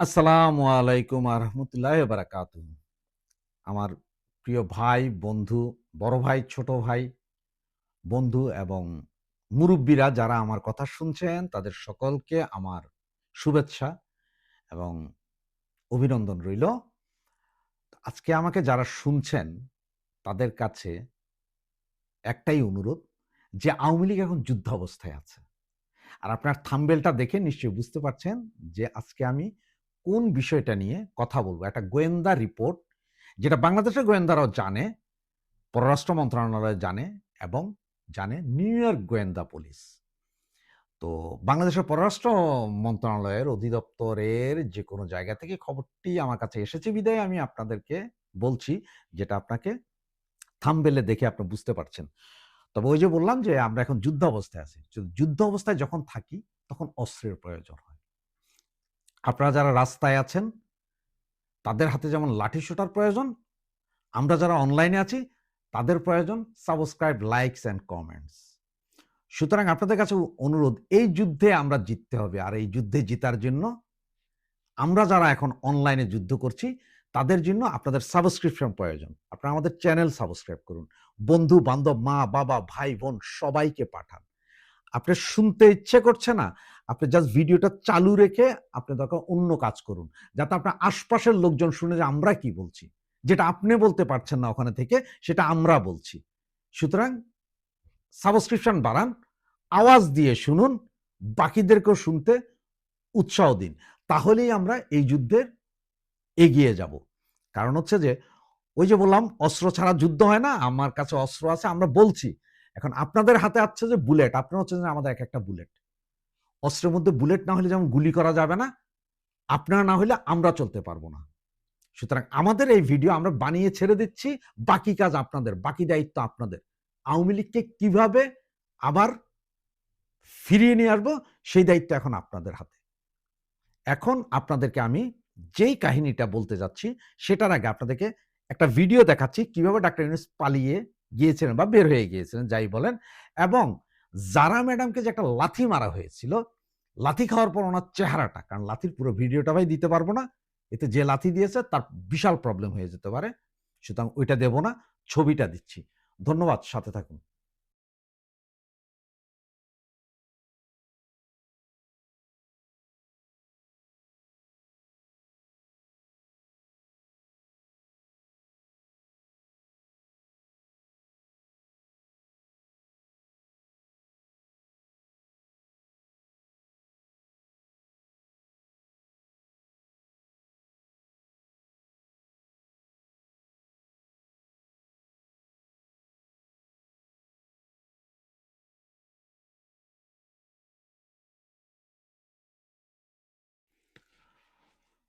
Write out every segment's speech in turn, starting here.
আসসালামু আলাইকুম আরহামতুল্লাহ বারাকাত আমার প্রিয় ভাই, বন্ধু, বড় ভাই, ছোট ভাই, বন্ধু এবং মুরব্বীরা যারা আমার কথা শুনছেন, তাদের সকলকে আমার শুভেচ্ছা এবং অভিনন্দন রইল। আজকে আমাকে যারা শুনছেন, তাদের কাছে একটাই অনুরোধ যে আওয়ামী লীগ এখন যুদ্ধ অবস্থায় আছে। আর আপনার থাম্বেলটা দেখে নিশ্চয়ই বুঝতে পারছেন যে আজকে আমি কোন বিষয়টা নিয়ে কথা বলব? একটা গোয়েন্দা রিপোর্ট যেটা বাংলাদেশের গোয়েন্দারাও জানে, পররাষ্ট্র মন্ত্রণালয় জানে এবং জানে নিউ ইয়র্ক গোয়েন্দা পুলিশ তো বাংলাদেশের পররাষ্ট্র মন্ত্রণালয়ের অধিদপ্তরের যে কোনো জায়গা থেকে খবরটি আমার কাছে এসেছে বিদায়। আমি আপনাদেরকে বলছি যেটা আপনাকে থামবেলে দেখে আপনি বুঝতে পারছেন। তবে ওই যে বললাম যে আমরা এখন যুদ্ধ অবস্থায় আছি। যুদ্ধ অবস্থায় যখন থাকি, তখন অস্ত্রের প্রয়োজন হয়। আপনারা যারা রাস্তায় আছেন, তাদের হাতে যেমন লাঠি শোটার প্রয়োজন, আমরা যারা অনলাইনে আছি, তাদের প্রয়োজন সাবস্ক্রাইব লাইকস অ্যান্ড কমেন্টস সুতরাং আপনাদের কাছে অনুরোধ, এই যুদ্ধে আমরা জিততে হবে, আর এই যুদ্ধে জিতার জন্য আমরা যারা এখন অনলাইনে যুদ্ধ করছি, তাদের জন্য আপনাদের সাবস্ক্রিপশন প্রয়োজন। আপনারা আমাদের চ্যানেল সাবস্ক্রাইব করুন। বন্ধু বান্ধব মা, বাবা, ভাই, বোন সবাইকে পাঠান। আপনি শুনতে ইচ্ছে করছে না, আপনি জাস্ট ভিডিওটা চালু রেখে আপনি দরকার অন্য কাজ করুন, যাতে আপনার আশপাশের লোকজন শুনে যে আমরা কি বলছি। যেটা আপনি বলতে পারছেন না ওখানে থেকে, সেটা আমরা বলছি। সুতরাং সাবস্ক্রিপশন বাড়ান, আওয়াজ দিয়ে শুনুন, বাকিদেরকেও শুনতে উৎসাহ দিন। তাহলেই আমরা এই যুদ্ধের এগিয়ে যাব। কারণ হচ্ছে যে, ওই যে বললাম, অস্ত্র ছাড়া যুদ্ধ হয় না, আমার কাছে অস্ত্র আছে, আমরা বলছি। এখন আপনাদের হাতে আছে যে বুলেট, আপনার হচ্ছে যে আমাদের এক একটা বুলেট। অস্ত্রের মধ্যে বুলেট না হলে যেমন গুলি করা যাবে না, আপনারা না হলে আমরা চলতে পারব না। সুতরাং আমাদের এই ভিডিও আমরা বানিয়ে ছেড়ে দিচ্ছি, বাকি কাজ আপনাদের, বাকি দায়িত্ব আপনাদের। আওয়ামী লীগকে কীভাবে আবার ফিরিয়ে নিয়ে আসব, সেই দায়িত্ব এখন আপনাদের হাতে। এখন আপনাদেরকে আমি যেই কাহিনীটা বলতে যাচ্ছি, সেটার আগে আপনাদেরকে একটা ভিডিও দেখাচ্ছি, কীভাবে ডাক্তার ইউনুস পালিয়ে গিয়েছিলেন বা বের হয়ে গিয়েছিলেন, যাই বলেন। এবং জারা ম্যাডামকে যে একটা লাথি মারা হয়েছিল, লাথি খাওয়ার পর ওনার চেহারাটা, কারণ লাথির পুরো ভিডিওটা ভাই দিতে পারব না, এতে যে লাথি দিয়েছে তার বিশাল প্রবলেম হয়ে যেতে পারে, সুতরাং ওইটা দেব না, ছবিটা দিচ্ছি। ধন্যবাদ, সাথে থাকুন।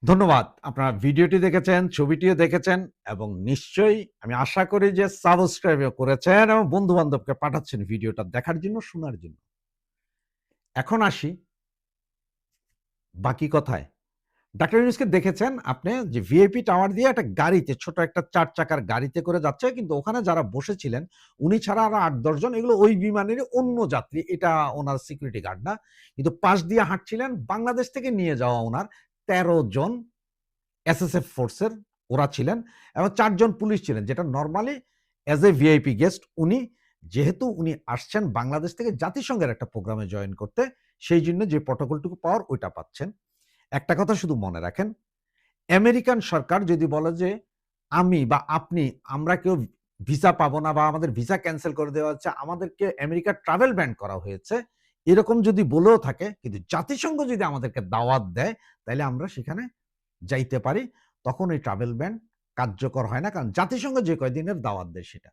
ধন্যবাদ। আপনারা ভিডিওটি দেখেছেন, ছবিটিও দেখেছেন এবং নিশ্চয়ই আমি আশা করি যে সাবস্ক্রাইব করেছেন এবং বন্ধু বান্ধবকে পাঠাচ্ছেন ভিডিওটা দেখার জন্য, শোনার জন্য। এখন আসি বাকি কথায়। ডাক্তার ইউনুসকে দেখেছেন আপনি যে ভিআইপি টাওয়ার দিয়ে একটা গাড়িতে, ছোট একটা চার চাকার গাড়িতে করে যাচ্ছে, কিন্তু ওখানে যারা বসেছিলেন, উনি ছাড়া আরও আট দশজন এগুলো ওই বিমানের অন্য যাত্রী, এটা ওনার সিকিউরিটি গার্ড না। কিন্তু পাশ দিয়ে হাঁটছিলেন, বাংলাদেশ থেকে নিয়ে যাওয়া ওনার তেরো জন এসএসএফ ফোর্সের ওরা ছিলেন এবং চারজন পুলিশ ছিলেন, যেটা normally as a VIP guest উনি, যেহেতু উনি আসছেন বাংলাদেশ থেকে জাতিসংঘের একটা প্রোগ্রামে জয়েন করতে, সেই জন্য যে প্রটোকলটুকু পাওয়ার ওইটা পাচ্ছেন। একটা কথা শুধু মনে রাখেন, আমেরিকান সরকার যদি বলে যে, আমি বা আপনি, আমরা কেউ ভিসা পাবো না বা আমাদের ভিসা ক্যান্সেল করে দেওয়া হচ্ছে, আমাদেরকে আমেরিকা ট্রাভেল ব্যান করা হয়েছে এরকম যদি বলেও থাকে, কিন্তু জাতিসংঘ যদি আমাদেরকে দাওয়াত দেয় তাহলে আমরা সেখানে যাইতে পারি। তখন এই ট্রাভেল ব্যান কার্যকর হয় না, কারণ জাতিসংঘ যে কয়দিনের দাওয়াত দেয় সেটা।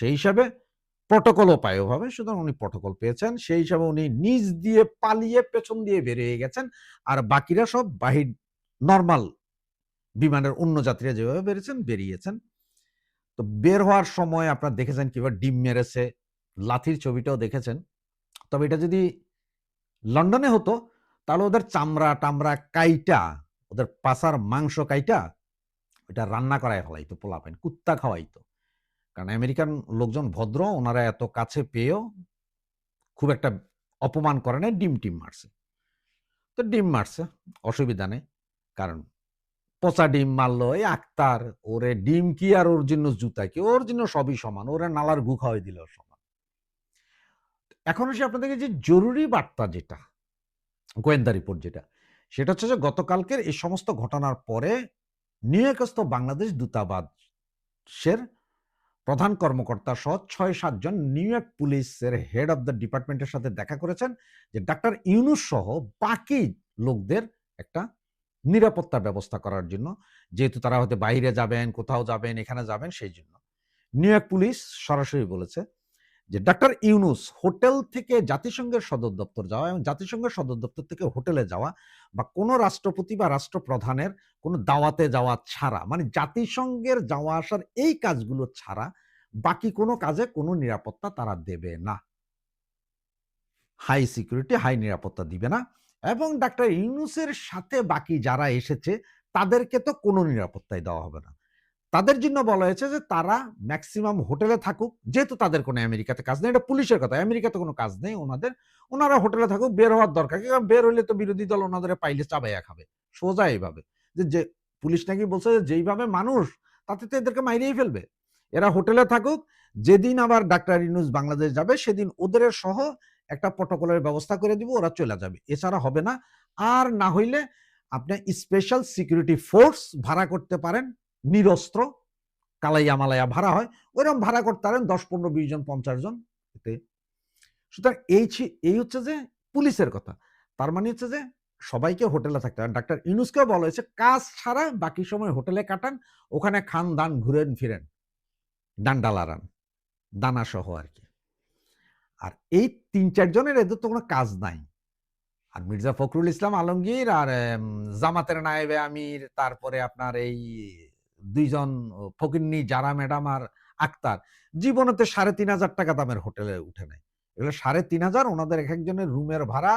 সেই হিসাবে প্রটোকলও পায় ওভাবে। সুতরাং উনি প্রটোকল পেয়েছেন। সেই হিসাবে উনি নিজ দিয়ে পালিয়ে পেছন দিয়ে বেরিয়ে গেছেন। আর বাকিরা সব বাহির নর্মাল বিমানের অন্য যাত্রীরা যেভাবে বেরিয়েছেন বেরিয়েছেন। তো বের হওয়ার সময় আপনারা দেখেছেন কীভাবে ডিম মেরেছে। লাথির ছবিটাও দেখেছেন। তবে এটা যদি লন্ডনে হতো, তাহলে ওদের চামড়া, টামড়া কাইটা, ওদের পাশার মাংস কাইটা এটা রান্না করায় ফেলাইতো পোলাপাইন কুত্তা খাওয়াইতো। কারণ আমেরিকান লোকজন ভদ্র, ওনারা এত কাছে পেয়েও খুব একটা অপমান করে নাই, ডিম টিম মারছে। তো ডিম মারছে, অসুবিধা নেই, কারণ পচা ডিম মারলো, এই আক্তার, ওরে ডিম কি আর ওর জন্য জুতা, কি ওর জন্য সবই সমান, ওরে নালার গু খাওয়াই দিল সমান এখন আসি আপনাদেরকে যে জরুরি বার্তা যেটা, গোয়েন্দা রিপোর্ট যেটা, সেটা হচ্ছে যে গতকালকের এই সমস্ত ঘটনার পরে নিউ ইয়র্কস্থ বাংলাদেশ দূতাবাসের প্রধান কর্মকর্তা সহ ছয় সাতজন নিউ ইয়র্ক পুলিশের হেড অফ দ্য ডিপার্টমেন্টের সাথে দেখা করেছেন যে ডাক্তার ইউনুস সহ বাকি লোকদের একটা নিরাপত্তা ব্যবস্থা করার জন্য, যেহেতু তারা হয়তো বাইরে যাবেন, কোথাও যাবেন, এখানে যাবেন, সেই জন্য। নিউ ইয়র্ক পুলিশ সরাসরি বলেছে যে ডাক্তার ইউনুস হোটেল থেকে জাতিসংঘের সদর দপ্তর যাওয়া এবং জাতিসংঘের সদর দপ্তর থেকে হোটেলে যাওয়া বা কোনো রাষ্ট্রপতি বা রাষ্ট্রপ্রধানের কোনো দাওয়াতে যাওয়া ছাড়া মানে জাতিসংঘের যাওয়া আসার এই কাজগুলো ছাড়া বাকি কোনো কাজে কোনো নিরাপত্তা তারা দেবে না। হাই সিকিউরিটি হাই নিরাপত্তা দিবে না এবং ডাক্তার ইউনুসের সাথে বাকি যারা এসেছে তাদেরকে তো কোনো নিরাপত্তাই দেওয়া হবে না। তাদের জন্য বলা হয়েছে যে তারা ম্যাক্সিমাম হোটেলে থাকুক, যেহেতু তাদের কোনো আমেরিকাতে কাজ নেই, এটা পুলিশের কথা। আমেরিকাতে কোনো কাজ নেই ওনাদের। ওনারা হোটেলে থাকুক, বের হওয়ার দরকার কারণ বের হলে তো বিরোধী দল ওনাদের পাইলে চাবাইয়া খাবে। সোজা এইভাবে। যে যে পুলিশ নাকি বলছে যে, যেইভাবে মানুষ, তাতে তো এদেরকে মাইরেই ফেলবে। এরা হোটেলে থাকুক, যেদিন আবার ডাক্তার ইউনুস বাংলাদেশ যাবে, সেদিন ওদের সহ একটা প্রটোকলের ব্যবস্থা করে দিব, ওরা চলে যাবে। এছাড়া হবে না। আর না হইলে আপনি স্পেশাল সিকিউরিটি ফোর্স ভাড়া করতে পারেন। নিরস্ত্র, কালাইয়া মালাইয়া ভাড়া হয়, ওইরকম ভাড়া করতে পারেন দশ, পনেরো, বিশ জন, পঞ্চাশ জন এতে। সুতরাং এই এই হচ্ছে যে পুলিশের কথা। তার মানে হচ্ছে যে সবাইকে হোটেলে থাকতে হবে। ডাক্তার ইউনুসকেও বলা হয়েছে, কাজ ছাড়া বাকি সময় হোটেলে কাটান, ওখানে খান দান ঘুরেন ফিরেন, ডান্ডা লাড়ান দানা সহ আর কি আর এই তিন চারজনের এদের তো কোনো কাজ নাই। আর মির্জা ফখরুল ইসলাম আলমগীর আর জামাতের নায়েবে আমির, তারপরে আপনার এই দুইজন ফকিন্নি যারা ম্যাডাম আর আক্তার, জীবনেতে সাড়ে তিন হাজার টাকা দামের হোটেলে উঠে নেয় এগুলো সাড়ে তিন হাজার, ওনাদের এক একজনের রুমের ভাড়া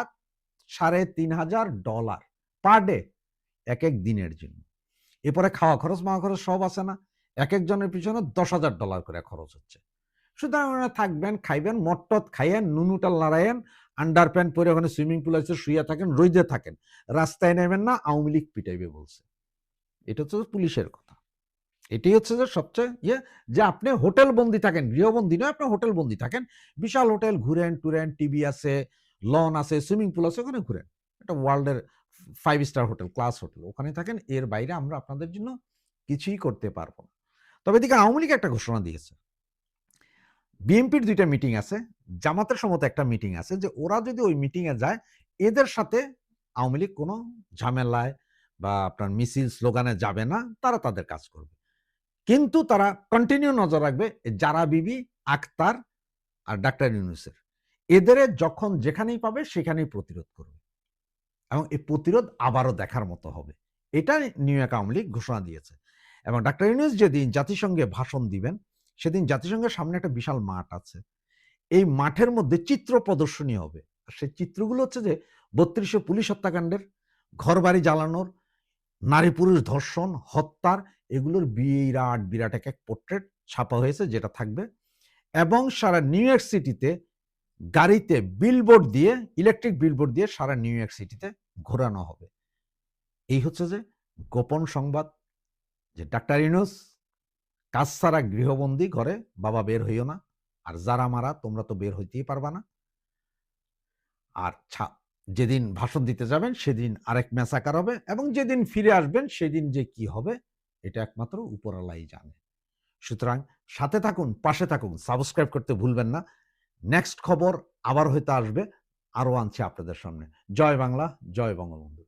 সাড়ে তিন হাজার ডলার পার ডে, এক এক দিনের জন্য। এরপরে খাওয়া খরচ, মাওয়া খরচ সব আছে না, এক একজনের পিছনে দশ হাজার ডলার করে খরচ হচ্ছে। সুতরাং ওনারা থাকবেন, খাইবেন, মট্টত খাইয়েন, নুনুটাল লড়াইয়েন আন্ডার প্যান্ট পরে ওখানে সুইমিং পুল আছে শুয়ে থাকেন রইদে থাকেন। রাস্তায় নেবেন না, আওয়ামী লীগ পিটাইবে বলছে। এটা হচ্ছে পুলিশের কথা এটাই হচ্ছে যে সবচেয়ে ইয়ে যে আপনি হোটেল বন্দি থাকেন, গৃহবন্দী নয়, আপনি হোটেল বন্দি থাকেন। বিশাল হোটেল ঘুরেন, টুরেন, টিভি আছে, লন আছে, সুইমিং পুল আছে, ওখানে ঘুরেন। এটা ওয়ার্ল্ডের five star hotel class hotel. ওখানে থাকেন, এর বাইরে আমরা আপনাদের জন্য কিছুই করতে পারব না। তবে এদিকে আওয়ামী লীগ একটা ঘোষণা দিয়েছে। বিএনপির দুইটা মিটিং আছে, জামাতের সমত একটা মিটিং আছে যে ওরা যদি ওই মিটিং এ যায়, এদের সাথে আওয়ামী লীগ কোনো ঝামেলায় বা আপনার মিছিল, স্লোগানে যাবে না, তারা তাদের কাজ করবে। কিন্তু তারা কন্টিনিউ নজর রাখবে যারা বিবি আক্তার আর ডাক্তার ইউনুসের। এদের যখন যেখানেই পাবে সেখানেই প্রতিরোধ করবে। এবং এই প্রতিরোধ আবারও দেখার মতো হবে। এটা নিউ ইয়র্ক আওয়ামী লীগ ঘোষণা দিয়েছে। এবং ডাক্তার ইউনুস যেদিন জাতিসংঘে ভাষণ দিবেন, সেদিন জাতিসংঘের সামনে একটা বিশাল মাঠ আছে। এই মাঠের মধ্যে চিত্র প্রদর্শনী হবে। আর সেই চিত্রগুলো হচ্ছে যে বত্রিশে পুলিশ হত্যাকাণ্ডের, ঘরবাড়ি জ্বালানোর, নারী পুরুষ ধর্ষণ, হত্যার এগুলোর বিরাট বিরাট এক এক পোর্ট্রেট ছাপা হয়েছে যেটা থাকবে। এবং সারা নিউ ইয়র্ক সিটিতে গাড়িতে বিলবোর্ড দিয়ে ইলেকট্রিক বিলবোর্ড দিয়ে সারা নিউ ইয়র্ক সিটিতে ঘোরানো হবে। এই হচ্ছে যে গোপন সংবাদ যে ডাক্তার ইউনুস কাজ ছাড়া গৃহবন্দী ঘরে বাবা বের হইও না। আর যারা মারা, তোমরা তো বের হইতেই পারবা না। আর যেদিন ভাষণ দিতে যাবেন, সেদিন আরেক ম্যাসাকার হবে এবং যেদিন ফিরে আসবেন, সেদিন যে কি হবে এটা একমাত্র উপরালাই জানে। সুতরাং সাথে থাকুন, পাশে থাকুন, সাবস্ক্রাইব করতে ভুলবেন না। নেক্সট খবর আবার হয়তো আসবে, আরও আনছে আপনাদের সামনে। জয় বাংলা, জয় বঙ্গবন্ধু।